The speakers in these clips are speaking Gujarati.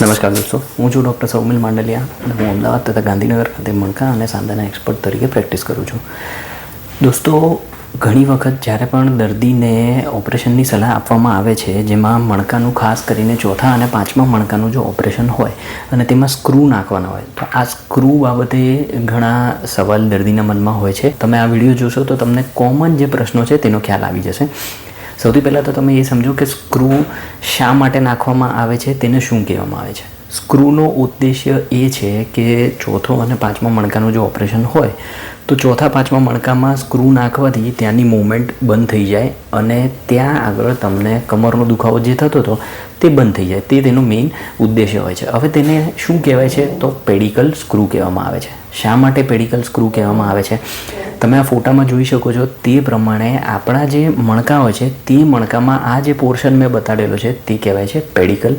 નમસ્કાર દોસ્તો, હું છું ડૉક્ટર સૌમિલ માંડલિયા અને હું અમદાવાદ તથા ગાંધીનગર ખાતે મણકા અને સાંધાના એક્સપર્ટ તરીકે પ્રેક્ટિસ કરું છું. દોસ્તો, ઘણી વખત જ્યારે પણ દર્દીને ઓપરેશનની સલાહ આપવામાં આવે છે, જેમાં મણકાનું ખાસ કરીને ચોથા અને પાંચમા મણકાનું જો ઓપરેશન હોય અને તેમાં સ્ક્રૂ નાખવાના હોય, તો આ સ્ક્રૂ બાબતે ઘણા સવાલ દર્દીના મનમાં હોય છે. તમે આ વીડિયો જોશો તો તમને કોમન જે પ્રશ્નો છે તેનો ખ્યાલ આવી જશે. સૌથી પહેલાં તો તમે એ સમજો કે સ્ક્રૂ શા માટે નાખવામાં આવે છે, તેને શું કહેવામાં આવે છે? સ્ક્રૂનો ઉદ્દેશ્ય એ છે કે ચોથો અને પાંચમા મણકાનું જો ઓપરેશન હોય, તો ચોથા પાંચમા મણકામાં સ્ક્રૂ નાખવાથી ત્યાંની મૂવમેન્ટ બંધ થઈ જાય અને ત્યાં આગળ તમને કમરનો દુખાવો જે થતો હતો તે બંધ થઈ જાય. તે તેનો મેઇન ઉદ્દેશ્ય હોય છે. હવે તેને શું કહેવાય છે? તો પેડિકલ સ્ક્રૂ કહેવામાં આવે છે. શા માટે પેડિકલ સ્ક્રૂ કહેવામાં આવે છે? તમે આ ફોટામાં જોઈ શકો છો તે પ્રમાણે આપણા જે મણકા હોય છે, તે મણકામાં આ જે પોર્શન મેં બતાડેલો છે, તે કહેવાય છે પેડિકલ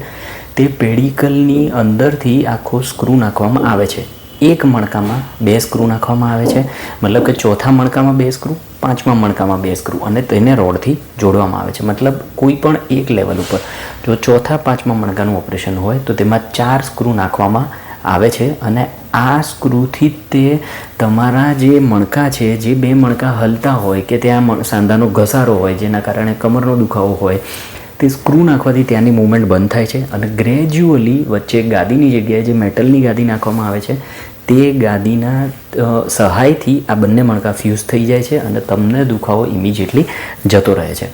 તે પેડિકલની અંદરથી આખો સ્ક્રૂ નાખવામાં આવે છે. એક મણકામાં બે સ્ક્રૂ નાખવામાં આવે છે. મતલબ કે ચોથા મણકામાં બે સ્ક્રૂ પાંચમા મણકામાં બે સ્ક્રૂ અને તેને રોડથી જોડવામાં આવે છે. મતલબ કોઈ પણ એક લેવલ ઉપર. જો ચોથા, પાંચમા મણકાનું ઓપરેશન હોય તો તેમાં ચાર સ્ક્રૂ નાખવામાં આવે છે અને આ સ્ક્રૂથી તે તમારા જે મણકા છે, જે બે મણકા હલતા હોય કે ત્યાં સાંધાનો ઘસારો હોય જેના કારણે કમરનો દુખાવો હોય, તે સ્ક્રૂ નાખવાથી ત્યાંની મૂવમેન્ટ બંધ થાય છે અને ગ્રેજ્યુઅલી વચ્ચે ગાદીની જગ્યાએ જે મેટલની ગાદી નાખવામાં આવે છે, તે ગાદીના સહાયથી આ બંને મણકા ફ્યુઝ થઈ જાય છે અને તમને દુખાવો ઇમિજિએટલી જતો રહે છે.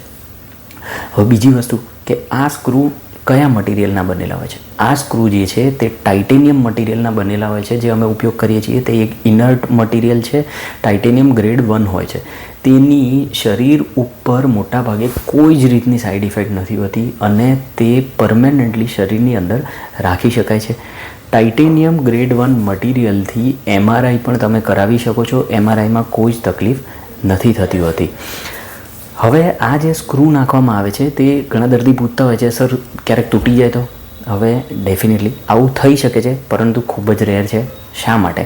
હવે બીજી વસ્તુ કે આ સ્ક્રૂ કયા મટીરિયલના બનેલા હોય છે? આ સ્ક્રૂ જે છે તે ટાઇટેનિયમ મટીરિયલના બનેલા હોય છે, જે અમે ઉપયોગ કરીએ છીએ. તે એક ઇનર્ટ મટીરિયલ છે, ટાઇટેનિયમ ગ્રેડ વન હોય છે. તેની શરીર ઉપર મોટાભાગે કોઈ જ રીતની સાઇડ ઇફેક્ટ નથી હોતી અને તે પરમેનન્ટલી શરીરની અંદર રાખી શકાય છે. ટાઇટેનિયમ ગ્રેડ વન મટીરિયલથી એમઆરઆઈ પણ તમે કરાવી શકો છો. એમઆરઆઈમાં કોઈ જ તકલીફ નથી થતી હોતી. હવે આ જે સ્ક્રૂ નાખવામાં આવે છે, તે ઘણા દર્દી પૂછતા હોય છે સર ક્યારેક તૂટી જાય તો? હવે ડેફિનેટલી આવું થઈ શકે છે, પરંતુ ખૂબ જ રેર છે. શા માટે?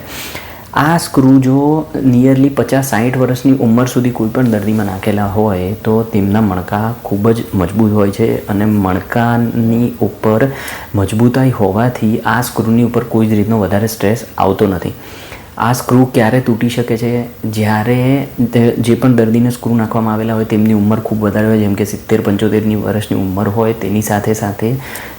આ સ્ક્રૂ જો નિયરલી પચાસ સાઠ વર્ષની ઉંમર સુધી કોઈ પણ દર્દીમાં નાખેલા હોય, તો તેમના મણકા ખૂબ જ મજબૂત હોય છે અને મણકાની ઉપર મજબૂતાઈ હોવાથી આ સ્ક્રૂની ઉપર કોઈ જ રીતનો વધારે સ્ટ્રેસ આવતો નથી. આ સ્ક્રૂ ક્યારે તૂટી શકે છે? જ્યારે જે પણ દર્દીને સ્ક્રૂ નાખવામાં આવેલા હોય તેમની ઉંમર ખૂબ વધારે હોય, જેમ કે સિત્તેર, પંચોતેરની વર્ષની ઉંમર હોય, તેની સાથે સાથે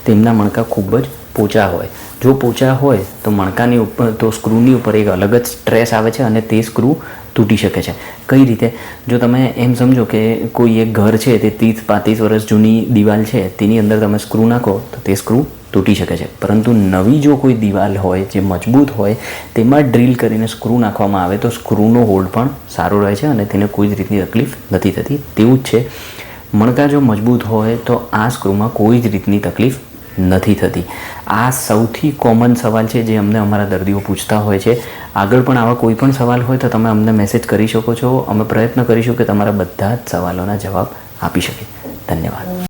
તેમના મણકા ખૂબ જ પોચા હોય. જો પોચા હોય, તો મણકાની ઉપર, તો સ્ક્રૂની ઉપર એક અલગ જ સ્ટ્રેસ આવે છે અને તે સ્ક્રૂ તૂટી શકે છે. કઈ રીતે? જો તમે એમ સમજો કે કોઈ એક ઘર છે, તે ત્રીસ, પાંત્રીસ વર્ષ જૂની દિવાલ છે, તેની અંદર તમે સ્ક્રૂ નાખો, તો તે સ્ક્રૂ તૂટી શકે છે. પરંતુ નવી જો કોઈ દિવાલ હોય, જે મજબૂત હોય, તેમાં ડ્રીલ કરીને સ્ક્રૂ નાખવામાં આવે, તો સ્ક્રૂનો હોલ્ડ પણ સારો રહે છે અને તેને કોઈ જ રીતની તકલીફ નથી થતી. તેવું જ છે. મણકા જો મજબૂત હોય, તો આ સ્ક્રૂમાં કોઈ જ રીતની તકલીફ નથી થતી. આ સૌથી કોમન સવાલ છે જે અમને અમારા દર્દીઓ પૂછતા હોય છે. આગળ પણ આવા કોઈ પણ સવાલ હોય, તો તમે અમને મેસેજ કરી શકો છો. અમે પ્રયત્ન કરીશું કે તમારા બધા જ સવાલોના જવાબ આપી શકીએ. ધન્યવાદ.